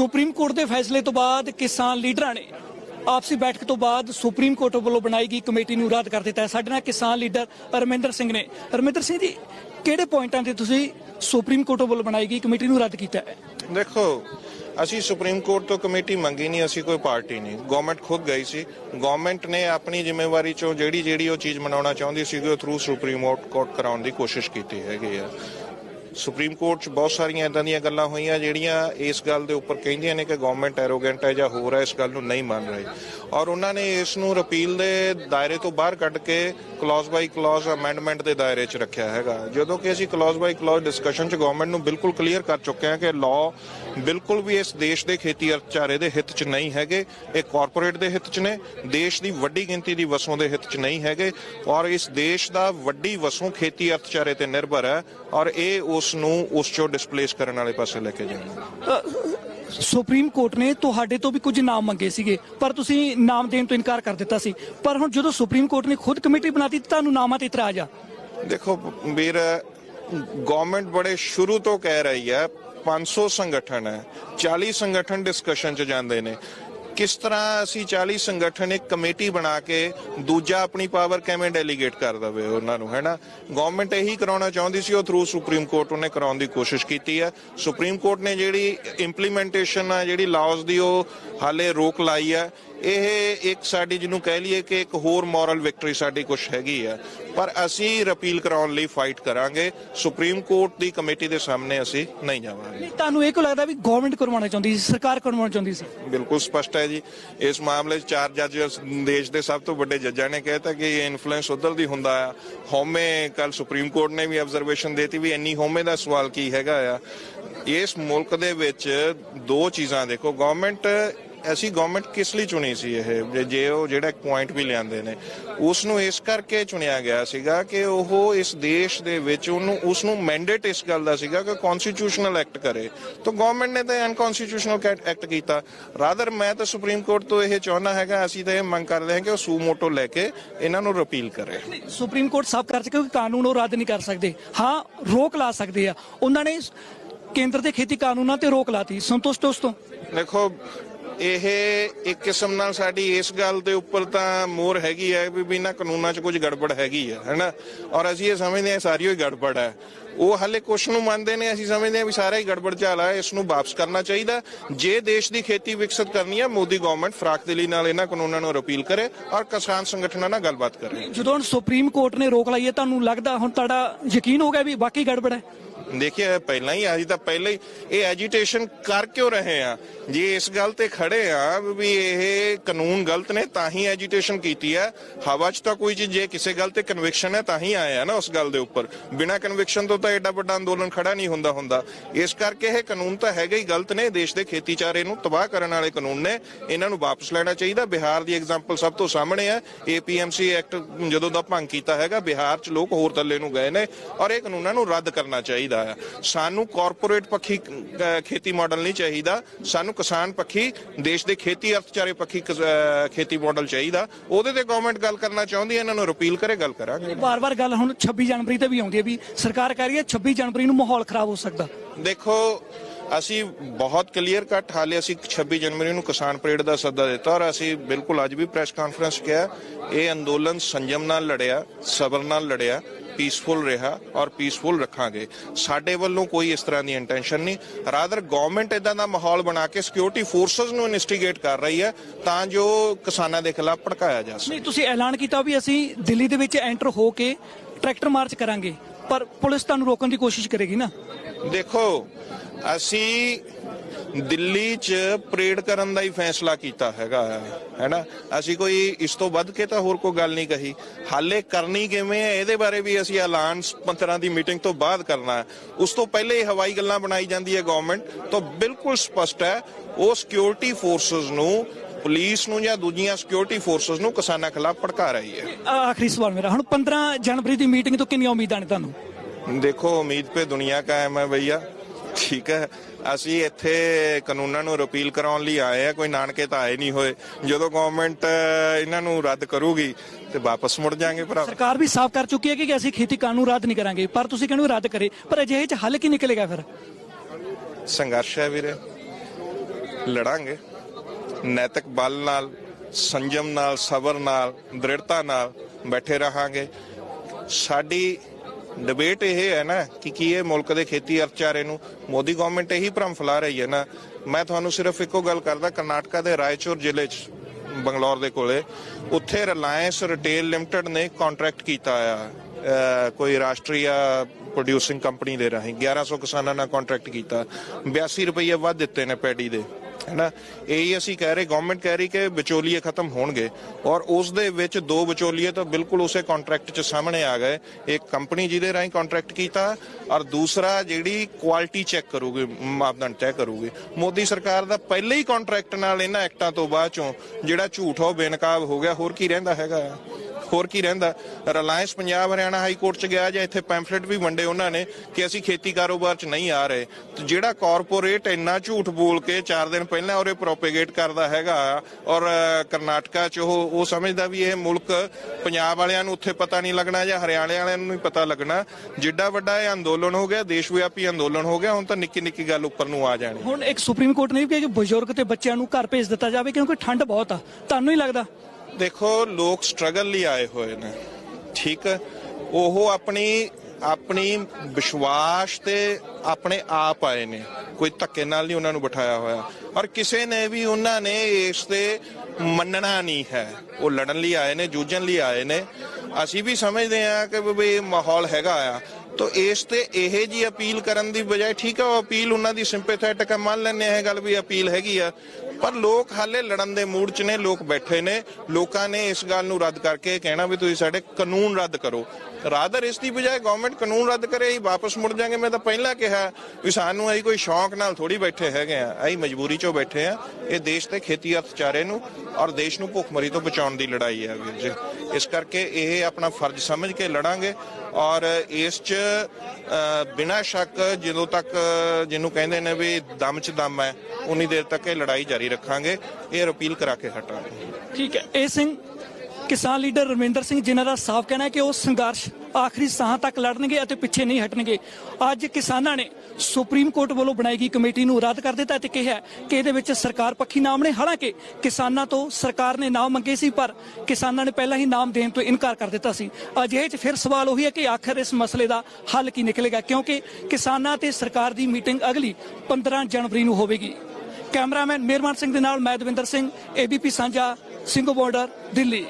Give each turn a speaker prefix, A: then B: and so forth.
A: Supreme court ਦੇ ਫੈਸਲੇ ਤੋਂ ਬਾਅਦ ਕਿਸਾਨ ਲੀਡਰਾਂ ਨੇ ਆਪਸੀ ਬੈਠਕ ਤੋਂ ਬਾਅਦ ਸੁਪਰੀਮ ਕੋਰਟ ਵੱਲੋਂ ਬਣਾਈ ਗਈ ਕਮੇਟੀ ਨੂੰ ਰੱਦ ਕਰ ਦਿੱਤਾ ਹੈ। ਸਾਡੇ ਨਾਲ ਕਿਸਾਨ ਲੀਡਰ ਰਮਿੰਦਰ ਸਿੰਘ ਨੇ। ਰਮਿੰਦਰ ਸਿੰਘ ਜੀ, ਕਿਹੜੇ ਪੁਆਇੰਟਾਂ ਤੇ ਤੁਸੀਂ ਸੁਪਰੀਮ ਕੋਰਟ ਵੱਲੋਂ ਬਣਾਈ ਗਈ ਕਮੇਟੀ ਨੂੰ ਰੱਦ ਕੀਤਾ ਹੈ?
B: ਦੇਖੋ, ਅਸੀਂ ਸੁਪਰੀਮ ਕੋਰਟ ਤੋਂ ਕਮੇਟੀ ਮੰਗੀ ਨਹੀਂ, ਅਸੀਂ ਕੋਈ ਪਾਰਟੀ ਨਹੀਂ। ਗਵਰਨਮੈਂਟ ਖੁਦ ਗਈ ਸੀ। ਗਵਰਨਮੈਂਟ ਨੇ ਆਪਣੀ ਜ਼ਿੰਮੇਵਾਰੀ ਚੋਂ ਜਿਹੜੀ ਜਿਹੜੀ ਉਹ ਚੀਜ਼ ਮਨਾਉਣਾ ਚਾਹੁੰਦੀ ਸੀ ਉਹ ਥਰੂ ਸੁਪਰੀਮ ਕੋਰਟ ਕਰਾਉਣ ਦੀ ਕੋਸ਼ਿਸ਼ ਕੀਤੀ ਹੈਗੀ ਆ। ਸੁਪਰੀਮ ਕੋਰਟ 'ਚ ਬਹੁਤ ਸਾਰੀਆਂ ਇਦਾਂ ਦੀਆਂ ਗੱਲਾਂ ਹੋਈਆਂ ਜਿਹੜੀਆਂ ਇਸ ਗੱਲ ਦੇ ਉੱਪਰ ਕਹਿੰਦੀਆਂ ਨੇ ਕਿ ਗਵਰਨਮੈਂਟ ਐਰੋਗੈਂਟ ਹੈ ਜਾਂ ਹੋਰ ਹੈ, ਇਸ ਗੱਲ ਨੂੰ ਨਹੀਂ ਮੰਨ ਰਹੀ। ਔਰ ਉਹਨਾਂ ਨੇ ਇਸ ਨੂੰ ਰਿਪੀਲ ਦੇ ਦਾਇਰੇ ਤੋਂ ਬਾਹਰ ਕੱਢ ਕੇ ਕਲੌਜ਼ ਬਾਈ ਕਲੌਜ਼ ਅਮੈਂਡਮੈਂਟ ਦੇ ਦਾਇਰੇ 'ਚ ਰੱਖਿਆ ਹੈਗਾ। ਜਦੋਂ ਕਿ ਅਸੀਂ ਕਲੌਜ਼ ਬਾਈ ਕਲੌਜ਼ ਡਿਸਕਸ਼ਨ 'ਚ ਗਵਰਨਮੈਂਟ ਨੂੰ ਬਿਲਕੁਲ ਕਲੀਅਰ ਕਰ ਚੁੱਕੇ ਹਾਂ ਕਿ ਲਾਅ ਬਿਲਕੁਲ ਵੀ ਇਸ ਦੇਸ਼ ਦੇ ਖੇਤੀ ਅਰਥਚਾਰੇ ਦੇ ਹਿੱਤ 'ਚ ਨਹੀਂ ਹੈਗੇ, ਇਹ ਕਾਰਪੋਰੇਟ ਦੇ ਹਿੱਤ 'ਚ ਨੇ, ਦੇਸ਼ ਦੀ ਵੱਡੀ ਗਿਣਤੀ ਦੀ ਵਸੋਂ ਦੇ ਹਿੱਤ 'ਚ ਨਹੀਂ ਹੈਗੇ ਔਰ ਇਸ ਦੇਸ਼ ਦਾ ਵੱਡੀ ਵਸੋਂ ਖੇਤੀ ਅਰਥਚਾਰੇ ਤੇ ਨਿਰਭਰ ਹੈ ਔਰ ਇਹ ਉਸ ਨੂੰ ਉਸ ਚੋਂ ਡਿਸਪਲੇਸ ਕਰਨ ਵਾਲੇ ਪਾਸੇ ਲੈ ਕੇ ਜਾਣਾ।
A: ਸੁਪਰੀਮ ਕੋਰਟ ਨੇ ਤੁਹਾਡੇ ਤੋਂ ਵੀ ਕੁਝ ਨਾਮ ਮੰਗੇ ਸੀਗੇ ਪਰ ਤੁਸੀਂ ਨਾਮ ਦੇਣ ਤੋਂ ਇਨਕਾਰ ਕਰ ਦਿੱਤਾ ਸੀ। ਪਰ ਹੁਣ ਜਦੋਂ ਸੁਪਰੀਮ ਕੋਰਟ ਨੇ ਖੁਦ ਕਮੇਟੀ ਬਣਾਤੀ ਤੁਹਾਨੂੰ ਨਾਮਾਂ ਤੇ ਇਤਰਾਜ਼ ਆ।
B: ਦੇਖੋ ਵੀਰ ਗਵਰਨਮੈਂਟ ਬੜੇ ਸ਼ੁਰੂ ਤੋਂ ਕਹਿ ਰਹੀ ਹੈ 500 ਸੰਗਠਨ ਹੈ 40 ਸੰਗਠਨ ਡਿਸਕਸ਼ਨ 'ਚ ਜਾਂਦੇ ਨੇ। ਕਿਸ ਤਰ੍ਹਾਂ ਅਸੀਂ 40 ਸੰਗਠਨ ਇੱਕ ਕਮੇਟੀ ਬਣਾ ਕੇ ਦੂਜਾ ਆਪਣੀ ਪਾਵਰ ਕਿਵੇਂ ਡੈਲੀਗੇਟ ਕਰ ਦਵੇ ਉਹਨਾਂ ਨੂੰ ਹੈਨਾ ਗਵਰਨਮੈਂਟ ਇਹੀ ਕਰਾਉਣਾ ਚਾਹੁੰਦੀ ਸੀ, ਉਹ ਥਰੂ ਸੁਪਰੀਮ ਕੋਰਟ ਉਹਨੇ ਕਰਾਉਣ ਦੀ ਕੋਸ਼ਿਸ਼ ਕੀਤੀ ਹੈ। ਸੁਪਰੀਮ ਕੋਰਟ ਨੇ ਜਿਹੜੀ ਇੰਪਲੀਮੈਂਟੇਸ਼ਨ ਆ, ਜਿਹੜੀ ਲਾਜ਼ ਦੀ ਉਹ ਹਾਲੇ ਰੋਕ ਲਾਈ ਹੈ। ਇਹ ਇੱਕ ਸਾਡੀ ਜਿਹਨੂੰ ਕਹਿ ਲਈਏ ਕਿ ਇੱਕ ਹੋਰ ਮੋਰਲ ਵਿਕਟਰੀ ਸਾਡੀ ਕੁਝ ਹੈਗੀ ਆ। ਪਰ ਅਸੀਂ ਰਿਪੀਲ ਕਰਾਉਣ ਲਈ ਫਾਈਟ ਕਰਾਂਗੇ। ਸੁਪਰੀਮ ਕੋਰਟ ਦੀ ਕਮੇਟੀ ਦੇ ਸਾਹਮਣੇ ਅਸੀਂ ਨਹੀਂ ਜਾਵਾਂਗੇ।
A: ਤੁਹਾਨੂੰ ਇਹ ਕਿਉਂ ਲੱਗਦਾ ਵੀ ਗਵਰਨਮੈਂਟ ਕਰਵਾਉਣਾ ਚਾਹੁੰਦੀ ਸੀ ਸਰਕਾਰ ਕਰਵਾਉਣਾ ਚਾਹੁੰਦੀ ਸੀ?
B: ਬਿਲਕੁਲ ਸਪਸ਼ਟ ਹੈ ਜੀ। ਇਸ ਮਾਮਲੇ 'ਚ ਚਾਰ ਜੱਜ ਦੇਸ਼ ਦੇ ਸਭ ਤੋਂ ਵੱਡੇ ਜੱਜਾਂ ਨੇ ਕਹਿਤਾ ਕਿ ਇਹ ਇਨਫਲੂਐਂਸ ਉਧਰ ਦੀ ਹੁੰਦਾ ਆ। ਹਉਮੈ ਕੱਲ ਸੁਪਰੀਮ ਕੋਰਟ ਨੇ ਵੀ ਆਬਜ਼ਰਵੇਸ਼ਨ ਦਿੱਤੀ ਵੀ ਇੰਨੀ ਹਉਮੈ ਦਾ ਸਵਾਲ ਕੀ ਹੈਗਾ ਆ। ਇਸ ਮੁਲਕ ਦੇ ਵਿੱਚ ਦੋ ਚੀਜ਼ਾਂ ਦੇਖੋ। ਗਵਰਨਮੈਂਟ ਅਸੀਂ ਗਵਰਨਮੈਂਟ ਕਿਸ ਲਈ ਚੁਣੀ ਸੀ ਇਹ? ਜੇ- ਉਹ ਜਿਹੜਾ ਇੱਕ ਪੁਆਇੰਟ ਵੀ ਲਿਆਂਦੇ ਨੇ ਉਸ ਨੂੰ ਇਸ ਕਰਕੇ ਚੁਣਿਆ ਗਿਆ ਸੀਗਾ ਕਿ ਉਹ ਇਸ ਦੇਸ਼ ਦੇ ਵਿੱਚ ਉਹਨੂੰ ਉਸ ਨੂੰ ਮੈਂਡੇਟ ਇਸ ਗੱਲ ਦਾ ਸੀਗਾ ਕਿ ਕਨਸਟੀਟਿਊਸ਼ਨਲ ਐਕਟ ਕਰੇ। ਤਾਂ ਗਵਰਨਮੈਂਟ ਨੇ ਤਾਂ ਅਨਕਨਸਟੀਟਿਊਸ਼ਨਲ ਐਕਟ ਕੀਤਾ। ਰਾਦਰ ਮੈਂ ਤਾਂ ਸੁਪਰੀਮ ਕੋਰਟ ਤੋਂ ਇਹ ਚਾਹੁੰਦਾ ਹੈਗਾ ਅਸੀਂ ਤਾਂ ਇਹ ਮੰਗ ਕਰਦੇ ਹਾਂ ਕਿ ਉਹ ਸੂ ਮੋਟੋ ਲੈ ਕੇ ਇਹਨਾਂ ਨੂੰ ਰਿਪੀਲ ਕਰੇ।
A: ਸੁਪਰੀਮ ਕੋਰਟ ਸਾਫ਼ ਕਰ ਚੁੱਕਾ ਕਿ ਕਾਨੂੰਨ ਉਹ ਰੱਦ ਨਹੀਂ ਕਰ ਸਕਦੇ। ਹਾਂ ਰੋਕ ਲਾ ਸਕਦੇ ਆ। ਉਹਨਾਂ ਨੇ ਕੇਂਦਰ ਦੇ ਖੇਤੀ ਕਾਨੂੰਨਾਂ ਤੇ ਰੋਕ ਲਾਤੀ। ਸੰਤੁਸ਼ਟ ਉਸ ਤੋਂ?
B: ਦੇਖੋ ਇਹ ਇੱਕ ਕਿਸਮ ਨਾਲ ਸਾਡੀ ਇਸ ਗੱਲ ਦੇ ਉੱਪਰ ਤਾਂ ਮੋਰ ਹੈਗੀ ਹੈ ਵੀ ਬਿਨਾਂ ਕਾਨੂੰਨਾਂ 'ਚ ਕੁਝ ਗੜਬੜ ਹੈਗੀ ਹੈ ਹੈਨਾ ਔਰ ਅਸੀਂ ਇਹ ਸਮਝਦੇ ਹਾਂ ਸਾਰੀ ਹੀ ਗੜਬੜ ਹੈ ਉਹ ਹਾਲੇ ਕੁਛ ਨੂੰ ਮੰਨਦੇ ਨੇ ਅਸੀਂ ਸਮਝਦੇ ਹਾਂ ਵੀ ਸਾਰਾ ਹੀ ਗੜਬੜ ਚਾਲ ਹੈ ਇਸ ਨੂੰ ਵਾਪਸ ਕਰਨਾ ਚਾਹੀਦਾ। ਜੇ ਦੇਸ਼ ਦੀ ਖੇਤੀ ਵਿਕਸਿਤ ਕਰਨੀ ਹੈ ਮੋਦੀ ਗਵਰਨਮੈਂਟ ਫਰਾਕਦਿਲੀ ਨਾਲ ਇਹਨਾਂ ਕਾਨੂੰਨਾਂ ਨੂੰ ਰਿਪੀਲ ਕਰੇ ਔਰ ਕਿਸਾਨ ਸੰਗਠਨਾਂ ਨਾਲ ਗੱਲਬਾਤ ਕਰੇ।
A: ਜਦੋਂ ਸੁਪਰੀਮ ਕੋਰਟ ਨੇ ਰੋਕ ਲਾਈ ਹੈ ਤੁਹਾਨੂੰ ਲੱਗਦਾ ਹੁਣ ਤੁਹਾਡਾ ਯਕੀਨ ਹੋ ਗਿਆ ਵੀ ਵਾਕਈ ਗੜਬੜ ਹੈ?
B: ਦੇਖਿए ਪਹਿਲਾਂ ਹੀ ਅਸੀਂ ਤਾਂ ਪਹਿਲਾਂ ਹੀ ਇਹ ਐਜੀਟੇਸ਼ਨ ਕਰ ਕਿਉਂ ਰਹੇ ਆ? ਜੇ ਇਸ ਗੱਲ ਤੇ ਖੜੇ ਆ ਵੀ ਇਹ ਕਾਨੂੰਨ ਗਲਤ ਨੇ ਤਾਂ ਹੀ ਐਜੀਟੇਸ਼ਨ ਕੀਤੀ ਹੈ ਹਵਾ 'ਚ ਤਾਂ ਕੋਈ ਚੀਜ਼ ਜੇ ਕਿਸੇ ਗੱਲ ਤੇ ਕਨਵਿਕਸ਼ਨ ਹੈ ਤਾਂ ਹੀ ਆਏ ਆ ਨਾ ਉਸ ਗੱਲ ਦੇ ਉੱਪਰ। ਬਿਨਾਂ ਕਨਵਿਕਸ਼ਨ ਤੋਂ ਤਾਂ ਐਡਾ ਵੱਡਾ ਅੰਦੋਲਨ ਖੜਾ ਨਹੀਂ ਹੁੰਦਾ ਹੁੰਦਾ। ਇਸ ਕਰਕੇ ਇਹ ਕਾਨੂੰਨ ਤਾਂ ਹੈਗੇ ਹੀ ਗਲਤ ਨੇ। ਦੇਸ਼ ਦੇ ਖੇਤੀਚਾਰੇ ਨੂੰ ਤਬਾਹ ਕਰਨ ਵਾਲੇ ਕਾਨੂੰਨ ਨੇ। ਇਹਨਾਂ ਨੂੰ ਵਾਪਸ ਲੈਣਾ ਚਾਹੀਦਾ। ਬਿਹਾਰ ਦੀ ਐਗਜ਼ਾਮਪਲ ਸਭ ਤੋਂ ਸਾਹਮਣੇ ਹੈ। ਏਪੀਐਮਸੀ ਐਕਟ ਜਦੋਂ ਦਾ ਭੰਗ ਕੀਤਾ ਹੈਗਾ, ਬਿਹਾਰ 'ਚ ਲੋਕ ਹੋਰ ਥੱਲੇ ਨੂੰ ਗਏ ਨੇ ਔਰ ਇਹ ਕਾਨੂੰਨਾਂ ਨੂੰ ਰੱਦ ਕਰਨਾ ਚਾਹੀਦਾ ਹੈ। ਸਾਨੂੰ ਕਾਰਪੋਰੇਟ ਪੱਖੀ ਖੇਤੀ ਮਾਡਲ ਨਹੀਂ ਚਾਹੀਦਾ। ਸਾਨੂੰ ਕਿਸਾਨ ਪੱਖੀ, ਦੇਸ਼ ਦੇ ਖੇਤੀ ਅਰਥਚਾਰੇ ਪੱਖੀ ਖੇਤੀ ਮਾਡਲ ਚਾਹੀਦਾ। ਉਹਦੇ ਤੇ ਗਵਰਨਮੈਂਟ ਗੱਲ ਕਰਨਾ ਚਾਹੁੰਦੀ ਹੈ, ਇਹਨਾਂ ਨੂੰ ਰਿਪੀਲ ਕਰੇ, ਗੱਲ ਕਰਾਂਗੇ।
A: ਵਾਰ-ਵਾਰ ਗੱਲ ਹੁਣ 26 ਜਨਵਰੀ ਤੇ ਵੀ ਆਉਂਦੀ ਹੈ ਵੀ ਸਰਕਾਰ ਕਹਿ ਰਹੀ ਹੈ 26 ਜਨਵਰੀ ਨੂੰ ਮਾਹੌਲ ਖਰਾਬ ਹੋ ਸਕਦਾ।
B: ਦੇਖੋ ਅਸੀਂ ਬਹੁਤ ਕਲੀਅਰ ਕੱਟ ਹਾਲੇ ਅਸੀਂ 26 ਜਨਵਰੀ ਨੂੰ ਕਿਸਾਨ ਪਰੇਡ ਦਾ ਸੱਦਾ ਦਿੱਤਾ ਔਰ ਅਸੀਂ ਬਿਲਕੁਲ ਅੱਜ ਵੀ ਪ੍ਰੈਸ ਕਾਨਫਰੰਸ ਕਿਹਾ ਇਹ ਅੰਦੋਲਨ ਸੰਜਮ ਨਾਲ ਲੜਿਆ ਸਬਰ ਨਾਲ ਲੜਿਆ ਪੀਸਫੁਲ ਰਿਹਾ ਔਰ ਪੀਸਫੁਲ ਰੱਖਾਂਗੇ। ਸਾਡੇ ਵੱਲੋਂ ਕੋਈ ਇਸ ਤਰ੍ਹਾਂ ਦੀ ਇੰਟੈਂਸ਼ਨ ਨਹੀਂ। ਰਾਦਰ ਗਵਰਨਮੈਂਟ ਇਦਾਂ ਦਾ ਮਾਹੌਲ ਬਣਾ ਕੇ ਸਿਕਿਉਰਿਟੀ ਫੋਰਸਸ ਨੂੰ ਇਨਵੈਸਟੀਗੇਟ ਕਰ ਰਹੀ ਹੈ ਤਾਂ ਜੋ ਕਿਸਾਨਾਂ ਦੇ ਖਿਲਾਫ ਭੜਕਾਇਆ ਜਾ ਸਕੇ।
A: ਨਹੀਂ ਤੁਸੀਂ ਐਲਾਨ ਕੀਤਾ ਵੀ ਅਸੀਂ ਦਿੱਲੀ ਦੇ ਵਿੱਚ ਐਂਟਰ ਹੋ ਕੇ ਟਰੈਕਟਰ ਮਾਰਚ ਕਰਾਂਗੇ। ਪਰ ਪੁਲਿਸ ਤੁਹਾਨੂੰ ਰੋਕਣ ਦੀ ਕੋਸ਼ਿਸ਼ ਕਰੇਗੀ ਨਾ?
B: ਦੇਖੋ, ਅਸੀਂ ਦਿੱਲੀ 'ਚ ਪਰੇਡ ਕਰਨ ਦਾ ਹੀ ਫੈਸਲਾ ਕੀਤਾ ਹੈਗਾ, ਹੈਨਾ? ਅਸੀਂ ਕੋਈ ਇਸ ਤੋਂ ਵੱਧ ਕੇ ਤਾਂ ਹੋਰ ਕੋਈ ਗੱਲ ਨਹੀਂ ਕਹੀ। ਹਾਲੇ ਕਰਨੀ ਕਿਵੇਂ ਹੈ, ਇਹਦੇ ਬਾਰੇ ਵੀ ਅਸੀਂ ਐਲਾਨ 15 ਦੀ ਮੀਟਿੰਗ ਤੋਂ ਬਾਅਦ ਕਰਨਾ ਹੈ। ਉਸ ਤੋਂ ਪਹਿਲੇ ਹਵਾਈ ਗੱਲਾਂ ਬਣਾਈ ਜਾਂਦੀ ਹੈ ਗਵਰਨਮੈਂਟ ਤਾਂ ਬਿਲਕੁਲ ਸਪਸ਼ਟ ਹੈ, ਉਹ ਸਿਕਿਉਰਿਟੀ ਫੋਰਸਸ ਨੂੰ ਪੁਲਿਸ ਨੂੰ ਜਾਂ ਦੂਜੀਆਂ ਸਿਕਿਉਰਿਟੀ ਫੋਰਸਸ ਨੂੰ ਕਿਸਾਨਾਂ ਖਿਲਾਫ ਭੜਕਾ ਰਹੀ ਹੈ।
A: ਆਖਰੀ ਸਵਾਲ ਮੇਰਾ। ਹੁਣ 15 ਜਨਵਰੀ ਦੀ ਮੀਟਿੰਗ ਤੋਂ ਕਿੰਨੀਆਂ ਉਮੀਦਾਂ ਨੇ ਤੁਹਾਨੂੰ?
B: ਦੇਖੋ ਉਮੀਦ ਪੇ ਦੁਨੀਆ ਕਾਇਮ ਹੈ ਭਈਆ। ਠੀਕ ਹੈ। ਅਸੀਂ ਇੱਥੇ ਕਾਨੂੰਨਾਂ ਨੂੰ ਰਿਪੀਲ ਕਰਾਉਣ ਲਈ ਆਏ ਆ ਕੋਈ ਨਾਨਕੇ ਤਾਂ ਆਏ ਨਹੀਂ ਹੋਏ। ਜਦੋਂ ਗਵਰਨਮੈਂਟ ਇਹਨਾਂ ਨੂੰ ਰੱਦ ਕਰੂਗੀ ਤੇ ਵਾਪਸ ਮੁੜ ਜਾਾਂਗੇ ਭਰਾ।
A: ਸਰਕਾਰ ਵੀ ਸਾਫ਼ ਕਰ ਚੁੱਕੀ ਹੈ ਕਿ ਅਸੀਂ ਖੇਤੀ ਕਾਨੂੰਨ ਰੱਦ ਨਹੀਂ ਕਰਾਂਗੇ। ਪਰ ਤੁਸੀਂ ਕਹਿੰਦੇ ਰੱਦ ਕਰੇ? ਪਰ ਅਜਿਹੇ ਚ ਹੱਲ ਕੀ ਨਿਕਲੇਗਾ ਫਿਰ?
B: ਸੰਘਰਸ਼ ਹੈ ਵੀਰੇ। ਲੜਾਂਗੇ। ਨੈਤਿਕ ਬਲ ਨਾਲ, ਸੰਜਮ ਨਾਲ, ਸਬਰ ਨਾਲ, ਦ੍ਰਿੜਤਾ ਨਾਲ ਬੈਠੇ ਰਹਾਂਗੇ। ਸਾਡੀ ਡਿਬੇਟ ਇਹ ਹੈ ਨਾ ਕਿ ਕੀ ਇਹ ਮੁਲਕ ਦੇ ਖੇਤੀ ਅਰਥਚਾਰੇ ਨੂੰ ਮੋਦੀ ਗਵਰਨਮੈਂਟ ਇਹੀ ਭਰਮ ਫੈਲਾ ਰਹੀ ਹੈ ਨਾ। ਮੈਂ ਤੁਹਾਨੂੰ ਸਿਰਫ ਇੱਕੋ ਗੱਲ ਕਰਦਾ, ਕਰਨਾਟਕਾ ਦੇ ਰਾਏਚੂਰ ਜ਼ਿਲ੍ਹੇ 'ਚ, ਬੰਗਲੌਰ ਦੇ ਕੋਲੇ, ਉੱਥੇ ਰਿਲਾਇੰਸ ਰਿਟੇਲ ਲਿਮਟਿਡ ਨੇ ਕੰਟਰੈਕਟ ਕੀਤਾ ਆ। ਕੋਈ ਰਾਸ਼ਟਰੀ ਪ੍ਰੋਡਿਊਸਿੰਗ ਕੰਪਨੀ ਦੇ ਰਾਹੀਂ 1100 ਕਿਸਾਨਾਂ ਨਾਲ ਕੰਟਰੈਕਟ ਕੀਤਾ। 82 ਰੁਪਏ ਵੱਧ ਦਿੱਤੇ ਨੇ ਪੈਡੀ ਦੇ। ਹੈਨਾ ਇਹੀ ਅਸੀਂ ਕਹਿ ਰਹੇ ਗਵਰਨਮੈਂਟ ਕਹਿ ਰਹੀ ਕਿ ਵਿਚੋਲੀਏ ਖਤਮ ਹੋਣਗੇ ਔਰ ਉਸ ਦੇ ਵਿੱਚ ਦੋ ਵਿਚੋਲੀਏ ਤਾਂ ਬਿਲਕੁਲ ਉਸੇ ਕੰਟਰੈਕਟ 'ਚ ਸਾਹਮਣੇ ਆ ਗਏ। ਇੱਕ ਕੰਪਨੀ ਜਿਹਦੇ ਰਾਹੀਂ ਕੰਟਰੈਕਟ ਕੀਤਾ ਔਰ ਦੂਸਰਾ ਜਿਹੜੀ ਕੁਆਲਿਟੀ ਚੈੱਕ ਕਰੂਗੀ, ਮਾਪਦੰਡ ਤੈਅ ਕਰੂਗੀ। ਮੋਦੀ ਸਰਕਾਰ ਦਾ ਪਹਿਲੇ ਹੀ ਕੰਟਰੈਕਟ ਨਾਲ ਇਹਨਾਂ ਐਕਟਾਂ ਤੋਂ ਬਾਅਦ ਚੋਂ ਜਿਹੜਾ ਝੂਠ ਆ ਬੇਨਕਾਬ ਹੋ ਗਿਆ, ਹੋਰ ਕੀ ਰਹਿੰਦਾ ਹੈਗਾ? ਹੋਰ ਕੀ ਰਹਿੰਦਾ? Reliance Punjab, Haryana high court ਚ ਗਿਆ ਜਾਂ ਇੱਥੇ ਪੈਂਫਲੇਟ ਵੀ ਵੰਡੇ ਉਹਨਾਂ ਨੇ ਕਿ ਅਸੀਂ ਖੇਤੀ ਕਾਰੋਬਾਰ ਚ ਨਹੀਂ ਆ ਰਹੇ। ਤੇ ਜਿਹੜਾ ਕਾਰਪੋਰੇਟ ਇੰਨਾ ਝੂਠ ਬੋਲ ਕੇ 4 ਦਿਨ ਪਹਿਲਾਂ ਉਹਰੇ ਪ੍ਰੋਪੇਗੇਟ ਕਰਦਾ ਹੈਗਾ ਔਰ ਕਰਨਾਟਕਾ ਚ ਉਹ ਉਹ ਸਮਝਦਾ ਵੀ ਇਹ ਮੁਲਕ ਪੰਜਾਬ ਵਾਲਿਆਂ ਨੂੰ ਉੱਥੇ ਪਤਾ ਨਹੀਂ ਲੱਗਣਾ ਜਾਂ ਹਰਿਆਣੇ ਵਾਲਿਆਂ ਨੂੰ ਨਹੀਂ ਪਤਾ ਲੱਗਣਾ। ਜਿੱਡਾ ਵੱਡਾ ਇਹ ਅੰਦੋਲਨ ਹੋ ਗਿਆ ਦੇਸ਼ ਵਿਆਪੀ ਅੰਦੋਲਨ ਹੋ ਗਿਆ, ਹੁਣ ਤਾਂ ਨਿੱਕੀ ਨਿੱਕੀ ਗੱਲ ਉੱਪਰ ਨੂੰ ਆ ਜਾਣੀ।
A: ਹੁਣ ਇੱਕ ਸੁਪਰੀਮ ਕੋਰਟ ਨੇ ਵੀ ਕਿਹਾ ਕਿ ਬਜ਼ੁਰਗ ਤੇ ਬੱਚਿਆਂ ਨੂੰ ਘਰ ਭੇਜ ਦਿੱਤਾ ਜਾਵੇ ਕਿਉਂਕਿ ਠੰਡ ਬਹੁਤ ਆ। ਤੁਹਾਨੂੰ ਹੀ ਲੱਗਦਾ?
B: ਦੇਖੋ, ਲੋਕ ਸਟਰਗਲ ਲਈ ਆਏ ਹੋਏ ਨੇ। ਠੀਕ ਉਹ ਆਪਣੀ ਆਪਣੀ ਵਿਸ਼ਵਾਸ ਤੇ ਆਪਣੇ ਆਪ ਆਏ ਨੇ। ਕੋਈ ਧੱਕੇ ਨਾਲ ਨਹੀਂ ਉਹਨਾਂ ਨੂੰ ਬਿਠਾਇਆ ਹੋਇਆ। ਔਰ ਕਿਸੇ ਨੇ ਵੀ ਉਹਨਾਂ ਨੇ ਇਸ ਤੇ ਮੰਨਣਾ ਨਹੀਂ ਹੈ। ਉਹ ਲੜਨ ਲਈ ਆਏ ਨੇ, ਜੂਝਣ ਲਈ ਆਏ ਨੇ। ਅਸੀਂ ਵੀ ਸਮਝਦੇ ਹਾਂ ਕਿ ਵੀ ਮਾਹੌਲ ਹੈਗਾ ਆ। ਤੋ ਇਸ ਤੇ ਇਹ ਜੀ ਅਪੀਲ ਕਰਨ ਦੀ ਬਜਾਏ ਠੀਕ ਹੈ ਉਹ ਅਪੀਲ ਉਹਨਾਂ ਦੀ ਸਿੰਪੈਥੈਟਿਕ ਮੰਨ ਲੈਂਦੇ ਆ ਇਹ ਗੱਲ ਵੀ ਅਪੀਲ ਹੈਗੀ ਆ। ਪਰ ਲੋਕ ਹਾਲੇ ਲੜਨ ਦੇ ਮੂਡ 'ਚ ਨੇ, ਲੋਕ ਬੈਠੇ ਨੇ, ਲੋਕਾਂ ਨੇ ਇਸ ਗੱਲ ਨੂੰ ਰੱਦ ਕਰਕੇ ਕਹਿਣਾ ਵੀ ਤੁਸੀਂ ਸਾਡੇ ਕਾਨੂੰਨ ਰੱਦ ਕਰੋ। ਰਾਦਰ ਇਸ ਦੀ ਬਜਾਏ ਗਵਰਨਮੈਂਟ ਕਾਨੂੰਨ ਰੱਦ ਕਰੇ, ਅਸੀਂ ਵਾਪਸ ਮੁੜ ਜਾਗੇ। ਮੈਂ ਤਾਂ ਪਹਿਲਾਂ ਕਿਹਾ ਵੀ ਸਾਨੂੰ ਅਸੀਂ ਕੋਈ ਸ਼ੌਂਕ ਨਾਲ ਥੋੜੀ ਬੈਠੇ ਹੈਗੇ ਆ, ਅਸੀਂ ਮਜਬੂਰੀ 'ਚੋਂ ਬੈਠੇ ਆ। ਇਹ ਦੇਸ਼ ਦੇ ਖੇਤੀ ਅਰਥਚਾਰੇ ਨੂੰ ਔਰ ਦੇਸ਼ ਨੂੰ ਭੁੱਖਮਰੀ ਤੋਂ ਬਚਾਉਣ ਦੀ ਲੜਾਈ ਹੈ ਵੀਰ ਜੀ। ਇਸ ਕਰਕੇ ਇਹ ਆਪਣਾ ਫਰਜ਼ ਸਮਝ ਕੇ ਲੜਾਂਗੇ। ਔਰ ਇਸ 'ਚ ਬਿਨਾਂ ਸ਼ੱਕ ਜਦੋਂ ਤੱਕ ਜਿਹਨੂੰ ਕਹਿੰਦੇ ਨੇ ਵੀ ਦਮ 'ਚ ਦਮ ਹੈ, ਉਨੀ ਦੇਰ ਤੱਕ ਇਹ ਲੜਾਈ ਜਾਰੀ ਰੱਖਾਂਗੇ। ਇਹ ਅਪੀਲ ਕਰਾ ਕੇ ਹਟਾਂਗੇ
A: ਠੀਕ ਹੈ। ਇਹ ਸਿੰਘ ਕਿਸਾਨ ਲੀਡਰ ਰਵਿੰਦਰ ਸਿੰਘ ਜਿਨ੍ਹਾਂ ਦਾ ਸਾਫ਼ ਕਹਿਣਾ ਹੈ ਕਿ ਉਹ ਸੰਘਰਸ਼ ਆਖਰੀ ਸਾਹ ਤੱਕ ਲੜਨਗੇ ਅਤੇ ਪਿੱਛੇ ਨਹੀਂ ਹਟਣਗੇ। ਅੱਜ ਕਿਸਾਨਾਂ ਨੇ ਸੁਪਰੀਮ ਕੋਰਟ ਵੱਲੋਂ ਬਣਾਈ ਗਈ ਕਮੇਟੀ ਨੂੰ ਰੱਦ ਕਰ ਦਿੱਤਾ ਤੇ ਕਿਹਾ ਕਿ ਇਹਦੇ ਵਿੱਚ ਸਰਕਾਰ ਪੱਖੀ ਨਾਮ ਨੇ। ਹਾਲਾਂਕਿ ਕਿਸਾਨਾਂ ਤੋਂ ਸਰਕਾਰ ਨੇ ਨਾਮ ਮੰਗੇ ਸੀ, ਪਰ ਕਿਸਾਨਾਂ ਨੇ ਪਹਿਲਾਂ ਹੀ ਨਾਮ ਦੇਣ ਤੋਂ ਇਨਕਾਰ ਕਰ ਦਿੱਤਾ ਸੀ। ਅਜਿਹੇ 'ਚ ਫਿਰ ਸਵਾਲ ਉਹੀ ਹੈ ਕਿ ਆਖਰ ਇਸ ਮਸਲੇ ਦਾ ਹੱਲ ਕੀ ਨਿਕਲੇਗਾ, ਕਿਉਂਕਿ ਕਿਸਾਨਾਂ ਤੇ ਸਰਕਾਰ ਦੀ ਮੀਟਿੰਗ ਅਗਲੀ 15 ਜਨਵਰੀ ਨੂੰ ਹੋਵੇਗੀ। ਕੈਮਰਾਮੈਨ ਮਿਹਰਮਾਨ ਸਿੰਘ ਦੇ ਨਾਲ ਮੈਂ ਦਵਿੰਦਰ ਸਿੰਘ, ਏਬੀਪੀ ਸਾਂਝਾ ਸਿੰਘੋ ਬਾਰਡਰ, ਦਿੱਲੀ।